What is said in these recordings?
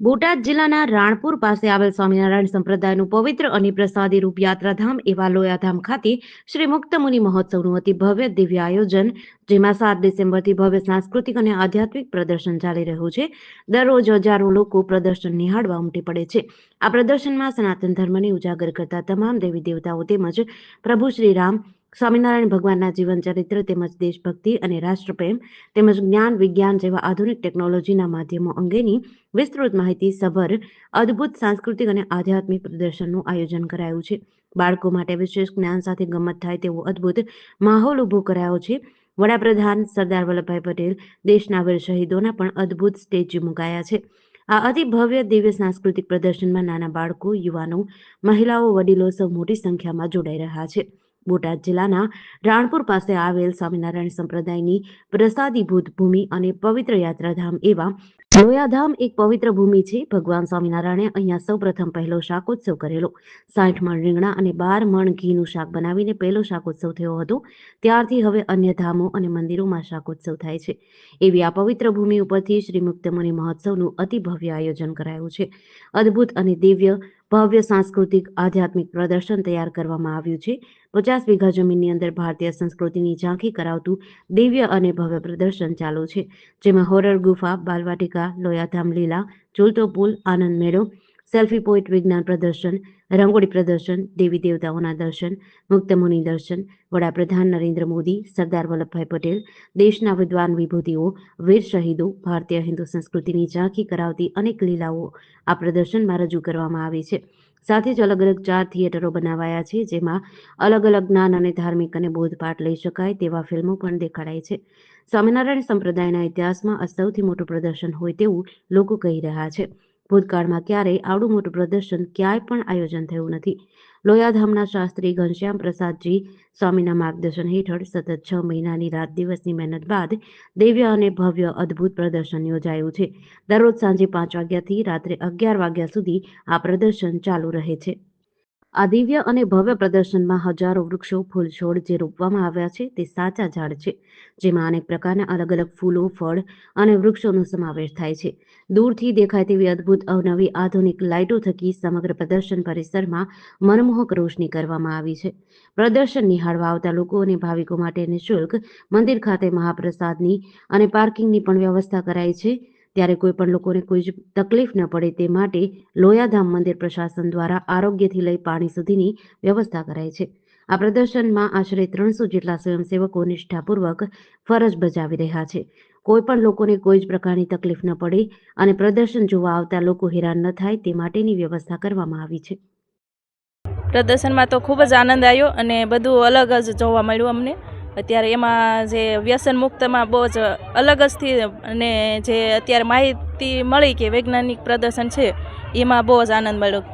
બોટાદ જિલ્લાના રાણપુર પાસે આવેલ સ્વામિનારાયણ સંપ્રદાયનું પવિત્ર અને પ્રસાદી રૂપ યાત્રાધામ એવા લોયાધામ ખાતે શ્રી મુક્તમુનિ મહોત્સવનું અતિ ભવ્ય દિવ્ય આયોજન, જેમાં સાત ડિસેમ્બરથી ભવ્ય સાંસ્કૃતિક અને આધ્યાત્મિક પ્રદર્શન ચાલી રહ્યું છે. દરરોજ હજારો લોકો પ્રદર્શન નિહાળવા ઉમટી પડે છે. આ પ્રદર્શનમાં સનાતન ધર્મને ઉજાગર કરતા તમામ દેવી દેવતાઓ તેમજ પ્રભુ શ્રી રામ સ્વામિનારાયણ ભગવાનના જીવન ચરિત્ર તેમજ દેશભક્તિ અને રાષ્ટ્રપ્રેમ તેમજ જ્ઞાન, વિજ્ઞાન જેવા આધુનિક ટેકનોલોજીના માધ્યમો અંગેની વિસ્તૃત માહિતી સભર અદ્ભુત સાંસ્કૃતિક અને આધ્યાત્મિક પ્રદર્શનનું આયોજન કરાયું છે. બાળકો માટે વિશેષ જ્ઞાન સાથે ગમત થાય તેવો અદ્ભુત માહોલ ઊભો કરાયો છે. વડાપ્રધાન સરદાર વલ્લભભાઈ પટેલ દેશના વીર શહીદોના પણ અદ્ભુત સ્ટેચ્યુ મુકાયા છે. આ અતિ ભવ્ય દિવ્ય સાંસ્કૃતિક પ્રદર્શનમાં નાના બાળકો, યુવાનો, મહિલાઓ, વડીલો સૌ મોટી સંખ્યામાં જોડાઈ રહ્યા છે. બોટાદ જિલ્લાના રાણપુર પાસે આવેલ સ્વામિનારાયણ સંપ્રદાયની પ્રસાદીભૂત ભૂમિ અને પવિત્ર યાત્રાધામ એવા લોયાધામ એક પવિત્ર ભૂમિ છે. ભગવાન સ્વામિનારાયણે અહીંયા સૌ પ્રથમ પહેલો શાકોત્સવ કરેલો. સાઠ મણ રીંગણા અને બાર મણ ઘીનું શાક બનાવીને પહેલો શાકોત્સવ થયો હતો. ત્યારથી હવે અન્ય ધામો અને મંદિરોમાં શાકોત્સવ થાય છે. એવી આ પવિત્ર ભૂમિ ઉપરથી શ્રી મુક્તમુનિ મહોત્સવનું અતિ ભવ્ય આયોજન કરાયું છે. અદ્ભુત અને દિવ્ય ભવ્ય સાંસ્કૃતિક આધ્યાત્મિક પ્રદર્શન તૈયાર કરવામાં આવ્યું છે. પચાસ વીઘા જમીનની અંદર ભારતીય સંસ્કૃતિની ઝાંખી કરાવતું દિવ્ય અને ભવ્ય પ્રદર્શન ચાલુ છે. જેમાં હોરર ગુફા, બાલવાટિકા, લોયાધામ લીલા, ઝૂલતો પુલ, આનંદ મેળો સેલ્ફી પોઈન્ટ વિજ્ઞાન પ્રદર્શન રંગોળી પ્રદર્શન દેવી દેવતાઓના દર્શન મુક્તમુનિ દર્શન વડાપ્રધાન નરેન્દ્ર મોદી સરદાર વલ્લભભાઈ પટેલ દેશના વિદ્વાન વિભૂતિઓ વીર શહીદો ભારતીય હિન્દુ સંસ્કૃતિની ઝાંખી કરાવતી અનેક લીલાઓ આ પ્રદર્શનમાં રજૂ કરવામાં આવી છે. સાથે જ અલગ અલગ ચાર થિયેટરો બનાવાયા છે, જેમાં અલગ અલગ જ્ઞાન અને ધાર્મિક અને બોધપાઠ લઈ શકાય તેવા ફિલ્મો પણ દેખાડાય છે. સ્વામિનારાયણ સંપ્રદાયના ઇતિહાસમાં આ સૌથી મોટું પ્રદર્શન હોય તેવું લોકો કહી રહ્યા છે. ભૂતકાળમાં ક્યારેય આવડું મોટું પ્રદર્શન ક્યાંય પણ આયોજન થયું નથી. લોયાધામના શાસ્ત્રી ઘનશ્યામ પ્રસાદજી સ્વામીના માર્ગદર્શન હેઠળ સતત છ મહિનાની રાત દિવસની મહેનત બાદ દિવ્ય અને ભવ્ય અદ્ભુત પ્રદર્શન યોજાયું છે. દરરોજ સાંજે પાંચ વાગ્યાથી રાત્રે અગિયાર વાગ્યા સુધી આ પ્રદર્શન ચાલુ રહે છે. આ દિવ્ય અને ભવ્ય પ્રદર્શનમાં હજારો વૃક્ષો ફૂલ છોડ જે રોપવામાં આવ્યા છે તે સાચા ઝાડ છે, જેમાં અનેક પ્રકારના અલગ અલગ ફૂલો, ફળ અને વૃક્ષોનો સમાવેશ થાય છે. દૂરથી દેખાય તેવી અદ્ભુત, અવનવી, આધુનિક લાઇટો થકી સમગ્ર પ્રદર્શન પરિસરમાં મનમોહક રોશની કરવામાં આવી છે. પ્રદર્શન નિહાળવા આવતા લોકો અને ભાવિકો માટે નિઃશુલ્ક મંદિર ખાતે મહાપ્રસાદની અને પાર્કિંગની પણ વ્યવસ્થા કરાઈ છે. ત્યારે કોઈ પણ લોકોને કોઈ જ તકલીફ ન પડે તે માટે લોયાધામ મંદિર પ્રશાસન દ્વારા આરોગ્યથી લઈ પાણી સુધીની વ્યવસ્થા કરાઈ છે. આ પ્રદર્શનમાં આશરે ત્રણસો જેટલા સ્વયંસેવકો નિષ્ઠાપૂર્વક ફરજ બજાવી રહ્યા છે. કોઈ પણ લોકોને કોઈ જ પ્રકારની તકલીફ ન પડે અને પ્રદર્શન જોવા આવતા લોકો હેરાન ન થાય તે માટેની વ્યવસ્થા કરવામાં આવી છે. પ્રદર્શનમાં તો ખૂબ જ આનંદ આવ્યો અને બધું અલગ જ જોવા મળ્યું અમને. અત્યારે એમાં જે વ્યસન મુક્તમાં બહુ જ અલગ જ અને જે અત્યારે માહિતી મળી કે વૈજ્ઞાનિક પ્રદર્શન છે, એમાં બહુ જ આનંદ મળ્યો.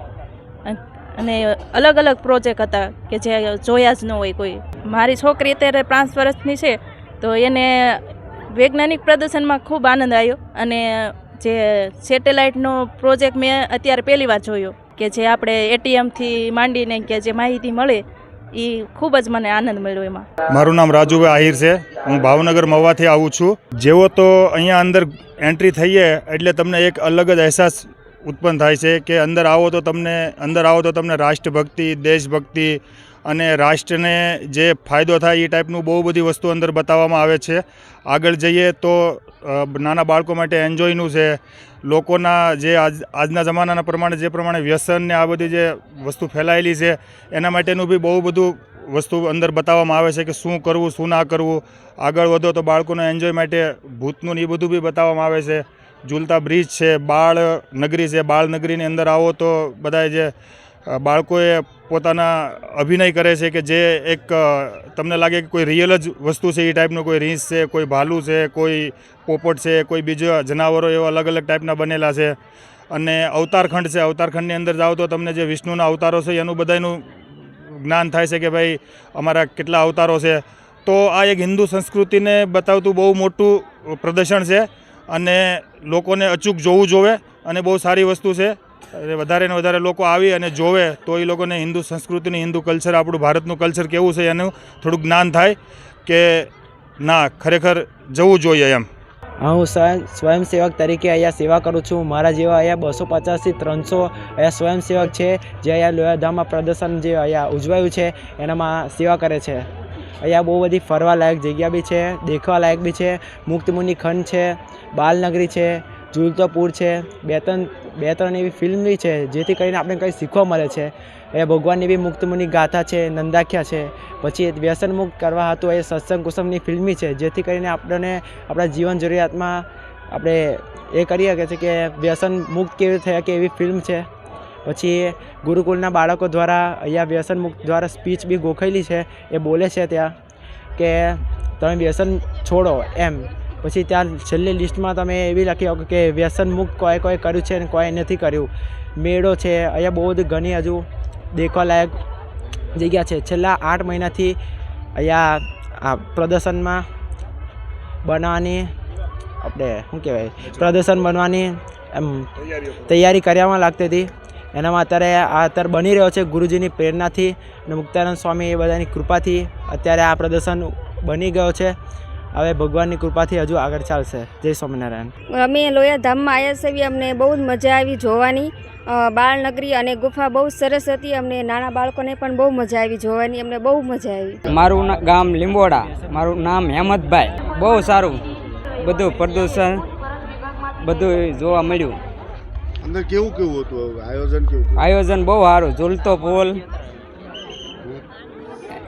અને અલગ અલગ પ્રોજેક્ટ હતા કે જે જોયા જ ન હોય કોઈ. મારી છોકરી અત્યારે પાંચ વર્ષની છે, તો એને વૈજ્ઞાનિક પ્રદર્શનમાં ખૂબ આનંદ આવ્યો અને જે સેટેલાઇટનો પ્રોજેક્ટ મેં અત્યારે પહેલી વાર જોયો કે જે આપણે એટીએમથી માંડીને કે જે માહિતી મળે એ ખૂબ જ મને આનંદ મળ્યો એમાં. મારું નામ રાજુભાઈ આહિર છે. હું ભાવનગર મવાથી આવું છું. જેવો તો અહીંયા અંદર એન્ટ્રી થઈએ એટલે તમને એક અલગ જ અહેસાસ ઉત્પન્ન થાય છે કે અંદર આવો તો તમને, અંદર આવો તો તમને રાષ્ટ્રભક્તિ, દેશભક્તિ અને રાષ્ટ્રને જે ફાયદો થાય એ ટાઈપનું બહુ બધી વસ્તુ અંદર બતાવવામાં આવે છે. આગળ જઈએ તો નાના બાળકો માટે એન્જોયનું છે. લોકોના જે આજ, આજના જમાનાના પ્રમાણે જે પ્રમાણે વ્યસન ને આ બધી જે વસ્તુ ફેલાયેલી છે, એના માટેનું બી બહુ બધું વસ્તુ અંદર બતાવવામાં આવે છે કે શું કરવું, શું ના કરવું. આગળ વધો તો બાળકોને એન્જોય માટે ભૂતનું ને એ બધું બી બતાવવામાં આવે છે. ઝૂલતા બ્રિજ છે, બાળ નગરી છે, બાળ નગરીની અંદર આવો તો બધા જે બાળકોએ પોતાના અભિનય કરે છે કે જે એક તમને લાગે કે કોઈ રિયલ જ વસ્તુ છે, એ ટાઈપનું કોઈ રીંસ છે, કોઈ ભાલુ છે, કોઈ પોપટ છે, કોઈ બીજા જનાવરો એવા અલગ અલગ ટાઈપના બનેલા છે. અને અવતારખંડ છે, અવતારખંડની અંદર જાઓ તો તમને જે વિષ્ણુના અવતારો છે, એનું બધાનું જ્ઞાન થાય છે કે ભાઈ, અમારા કેટલા અવતારો છે. તો આ એક હિન્દુ સંસ્કૃતિને બતાવતું બહુ મોટું પ્રદર્શન છે અને લોકોને અચૂક જોવું જોવે અને બહુ સારી વસ્તુ છે. વધારે ને વધારે લોકો આવી અને જોવે, તો એ લોકોને હિન્દુ સંસ્કૃતિની, હિન્દુ કલ્ચર આપણું ભારતનું કલ્ચર કેવું છે એનું થોડુંક જ્ઞાન થાય કે ના, ખરેખર જવું જોઈએ એમ. હું સ્વયં, સ્વયંસેવક તરીકે અહીંયા સેવા કરું છું. મારા જેવા અહીંયા બસો પચાસથી ત્રણસો અહીંયા સ્વયંસેવક છે, જે અહીંયા લોયાધામમાં પ્રદર્શન જે અહીંયા ઉજવાયું છે, એનામાં સેવા કરે છે. અહીંયા બહુ બધી ફરવાલાયક જગ્યા બી છે દેખવાલાયક બી છે. મુક્તમુનિ ખંડ છે, બાલનગરી છે, ઝુલતોપુર છે બે ત્રણ બે ત્રણ એવી ફિલ્મ બી છે, જેથી કરીને આપણે કંઈ શીખવા મળે છે. એ ભગવાનની બી મુક્તમુનિ ગાથા છે, નંદાખ્યા છે. પછી વ્યસન મુક્ત કરવા હતું, એ સત્સંગ કુસુમની ફિલ્મી છે, જેથી કરીને આપણને આપણા જીવન જરૂરિયાતમાં આપણે એ કરી શકીએ છીએ કે વ્યસન મુક્ત કેવી થયા કે એવી ફિલ્મ છે. પછી ગુરુકુળના બાળકો દ્વારા અહીંયા વ્યસન મુક્ત દ્વારા સ્પીચ બી ગોખાયેલી છે, એ બોલે છે ત્યાં કે તમે વ્યસન છોડો એમ. પછી ત્યાં છેલ્લી લિસ્ટમાં તમે એવી લખી શકો કે વ્યસન કોઈ કોઈ કર્યું છે ને કોઈ નથી કર્યું. મેળો છે, અહીંયા બહુ જ ઘણી હજુ દેખવાલાયક જગ્યા છે. છેલ્લા આઠ મહિનાથી અહીંયા આ પ્રદર્શનમાં બનાવવાની આપણે શું કહેવાય? પ્રદર્શન બનવાની એમ તૈયારી કરવામાં લાગતી હતી. એનામાં અત્યારે આ અત્યારે બની રહ્યો છે ગુરુજીની પ્રેરણાથી અને મુક્તાનંદ સ્વામી એ બધાની કૃપાથી અત્યારે આ પ્રદર્શન બની ગયો છે. હવે ભગવાનની કૃપાથી હજુ આગળ ચાલશે. જય સ્વામિનારાયણ. અમે લોયા ધામમાં આવ્યા છીએ અમને બહુ જ મજા આવી જોવાની. બાળનગરી અને ગુફા બહુ સરસ હતી અમને નાના બાળકોને પણ બહુ મજા આવી જોવાની અમને બહુ મજા આવી. મારું ગામ લીંબોડા મારું નામ હેમતભાઈ. બહુ સારું. બધું પ્રદૂષણ બધું જોવા મળ્યું. અંદર કેવું કેવું હતું આયોજન કેવું આયોજન બહુ સારું. ઝૂલતો પુલ.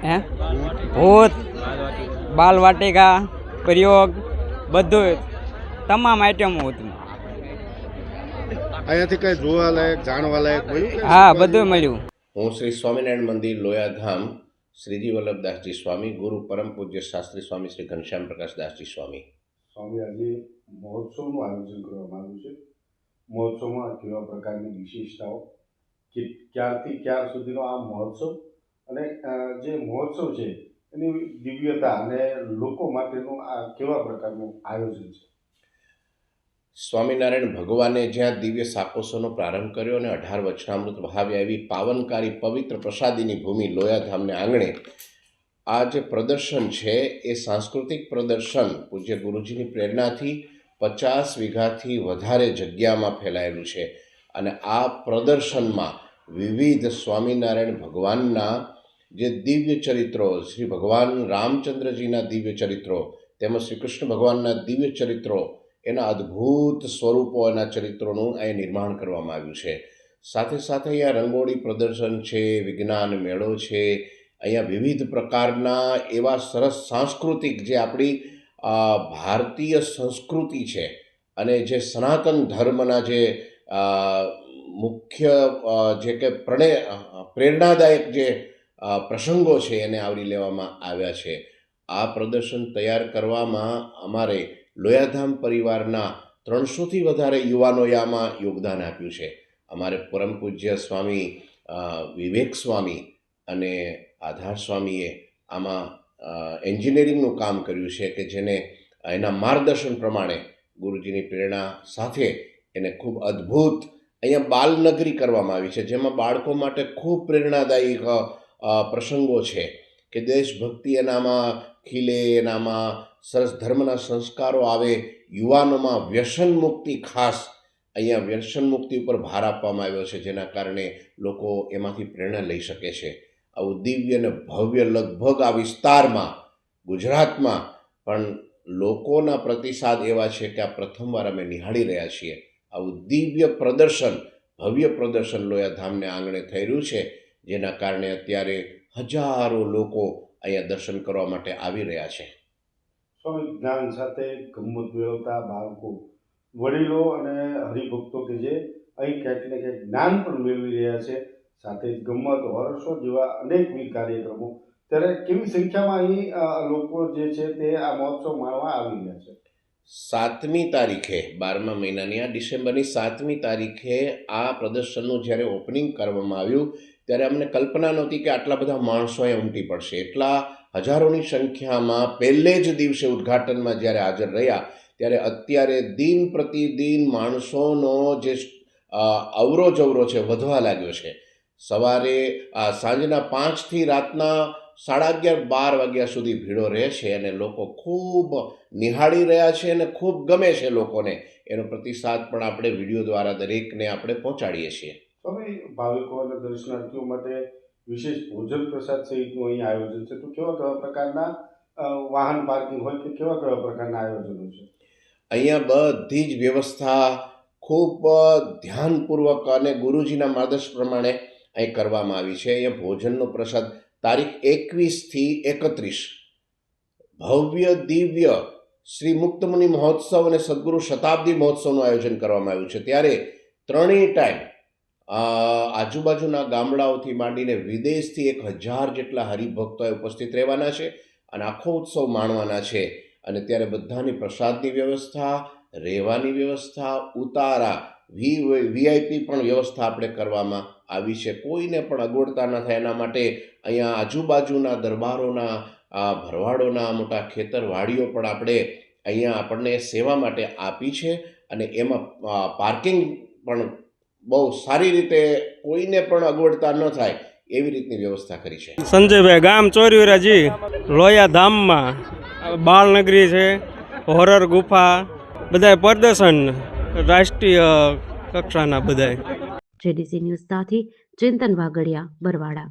હે? ભૂત. બાલ વાટિકા પ્રયોગ બધું તમામ આઈટમો હતું. અહીંયાથી કઈ જોવા લાયક જાણવા લાયક મળ્યું હા બધું મળ્યું. હું શ્રી સ્વામિનારાયણ મંદિર લોયાધામ શ્રીજી વલ્લભદાસજી સ્વામી ગુરુ પરમ પૂજ્ય શાસ્ત્રી સ્વામી શ્રી ઘનશ્યામ પ્રકાશદાસજી સ્વામી. સ્વામી આજે મહોત્સવનું આયોજન કરવામાં આવ્યું છે. મહોત્સવમાં કેવા પ્રકારની વિશેષતાઓ? કે ક્યારથી ક્યાર સુધીનો આ મહોત્સવ? અને જે મહોત્સવ છે એની દિવ્યતા અને લોકો માટેનું આ કેવા પ્રકારનું આયોજન છે? સ્વામિનારાયણ ભગવાને જ્યાં દિવ્ય સાકોસોનો પ્રારંભ કર્યો અને અઢાર વચનામૃત વહાવ્યા એવી પાવનકારી પવિત્ર પ્રસાદીની ભૂમિ લોયાધામને આંગણે, આ જે પ્રદર્શન છે એ સાંસ્કૃતિક પ્રદર્શન પૂજ્ય ગુરુજીની પ્રેરણાથી પચાસ વીઘાથી વધારે જગ્યામાં ફેલાયેલું છે. અને આ પ્રદર્શનમાં વિવિધ સ્વામિનારાયણ ભગવાનના જે દિવ્ય ચરિત્રો શ્રી ભગવાન રામચંદ્રજીના દિવ્ય ચરિત્રો તેમજ શ્રી કૃષ્ણ ભગવાનના દિવ્ય ચરિત્રો, એના અદ્ભુત સ્વરૂપો એના ચરિત્રોનું અહીં નિર્માણ કરવામાં આવ્યું છે. સાથે સાથે અહીંયા રંગોળી પ્રદર્શન છે, વિજ્ઞાન મેળો છે, અહીંયા વિવિધ પ્રકારના એવા સરસ સાંસ્કૃતિક જે આપણી ભારતીય સંસ્કૃતિ છે અને જે સનાતન ધર્મના જે મુખ્ય જે કે પ્રણે પ્રેરણાદાયક જે પ્રસંગો છે એને આવરી લેવામાં આવ્યા છે. આ પ્રદર્શન તૈયાર કરવામાં અમારે લોયાધામ પરિવારના ત્રણસોથી વધારે યુવાનોએ આમાં યોગદાન આપ્યું છે. અમારે પરમ પૂજ્ય સ્વામી વિવેક સ્વામી અને આધાર સ્વામીએ આમાં એન્જિનિયરિંગનું કામ કર્યું છે કે જેને એના માર્ગદર્શન પ્રમાણે ગુરુજીની પ્રેરણા સાથે એને ખૂબ અદ્ભુત અહીંયા બાલનગરી કરવામાં આવી છે, જેમાં બાળકો માટે ખૂબ પ્રેરણાદાયી પ્રસંગો છે કે દેશભક્તિ એનામાં, ખીલે એનામાં, સરસ ધર્મના સંસ્કારો આવે, યુવાનોમાં વ્યસન મુક્તિ ખાસ અહીંયા વ્યસન મુક્તિ ઉપર ભાર આપવામાં આવ્યો છે, જેના કારણે લોકો એમાંથી પ્રેરણા લઈ શકે છે. આવું દિવ્ય અને ભવ્ય લગભગ આ વિસ્તારમાં, ગુજરાતમાં, પણ લોકોના પ્રતિસાદ એવા છે કે આ પ્રથમવાર અમે નિહાળી રહ્યા છીએ. આવું દિવ્ય પ્રદર્શન, ભવ્ય પ્રદર્શન લોયાધામને આંગણે થઈ રહ્યું છે. જેના કારણે અત્યારે હજારો લોકો અહીંયા દર્શન કરવા માટે આવી રહ્યા છે. સ્વામી જ્ઞાન સાથે ગમ્મત મેળવતા બાળકો વડીલો અને હરિભક્તો કે જે અહીં ક્યાંક ને ક્યાંક જ્ઞાન પણ મેળવી રહ્યા છે સાથે જ ગમ્મત વર્ષો જેવા અનેકવિધ કાર્યક્રમો ત્યારે કેવી સંખ્યામાં અહીં લોકો જે છે તે આ મહોત્સવ માણવા આવી રહ્યા છે? સાતમી તારીખે બારમા મહિનાની આ ડિસેમ્બરની સાતમી તારીખે આ પ્રદર્શનનું જ્યારે ઓપનિંગ કરવામાં આવ્યું ત્યારે અમને કલ્પના નહોતી કે આટલા બધા માણસોએ ઉમટી પડશે. એટલા હજારોની સંખ્યામાં પહેલે જ દિવસે ઉદ્ઘાટનમાં જ્યારે હાજર રહ્યા, ત્યારે અત્યારે દિન પ્રતિદિન માણસોનો જે અવરોજ અવરો છે, વધવા લાગ્યો છે. સવારે સાંજના પાંચથી રાતના સાડા અગિયાર, બાર વાગ્યા સુધી ભીડો રહે છે અને લોકો ખૂબ નિહાળી રહ્યા છે અને ખૂબ ગમે છે લોકોને. એનો પ્રતિસાદ પણ આપણે વીડિયો દ્વારા દરેકને આપણે પહોંચાડીએ છીએ. સ્વામી ભાવિકો અને દર્શનાર્થીઓ માટે વિશેષ ભોજન પ્રસાદ સહિતનું અહીં આયોજન છે. તો કેવા કેવા પ્રકારના વાહન પાર્કિંગ હોય કે કેવા કેવા પ્રકારના આયોજનો છે? અહીંયા બધી જ વ્યવસ્થા ખૂબ ધ્યાનપૂર્વક અને ગુરુજીના માર્ગદર્શન પ્રમાણે અહીં કરવામાં આવી છે. અહીંયા ભોજનનો પ્રસાદ તારીખ એકવીસથી એકત્રીસ. ભવ્ય, દિવ્ય શ્રી મુક્તમુનિ મહોત્સવ અને સદગુરુ શતાબ્દી મહોત્સવનું આયોજન કરવામાં આવ્યું છે. ત્યારે ત્રણેય ટાઈમ આજુબાજુના ગામડાઓથી માંડીને વિદેશથી એક હજાર જેટલા હરિભક્તોએ ઉપસ્થિત રહેવાના છે અને આખો ઉત્સવ માણવાના છે. અને ત્યારે બધાની પ્રસાદની વ્યવસ્થા, રહેવાની વ્યવસ્થા, ઉતારા, વી, વીઆઈપી પણ વ્યવસ્થા આપણે કરવામાં આવી છે. કોઈને પણ અગવડતા ન થાય એના માટે અહીંયા આજુબાજુના દરબારોના, આ ભરવાડોના મોટા ખેતરવાડીઓ પણ આપણે અહીંયા આપણને સેવા માટે આપી છે. અને એમાં પાર્કિંગ પણ બહુ સારી રીતે કોઈને પણ અગવડતા ન થાય એવી રીતની વ્યવસ્થા કરી છે. સંજયભાઈ ગામ ચોર્યુરાજી લોયા ધામમાં. બાળનગરી છે હોરર ગુફા બધા પ્રદર્શન રાષ્ટ્રીય કક્ષાના બધાય. જેડીસી ન્યૂઝ સાથે ચિંતન વાગડિયા બરવાડા.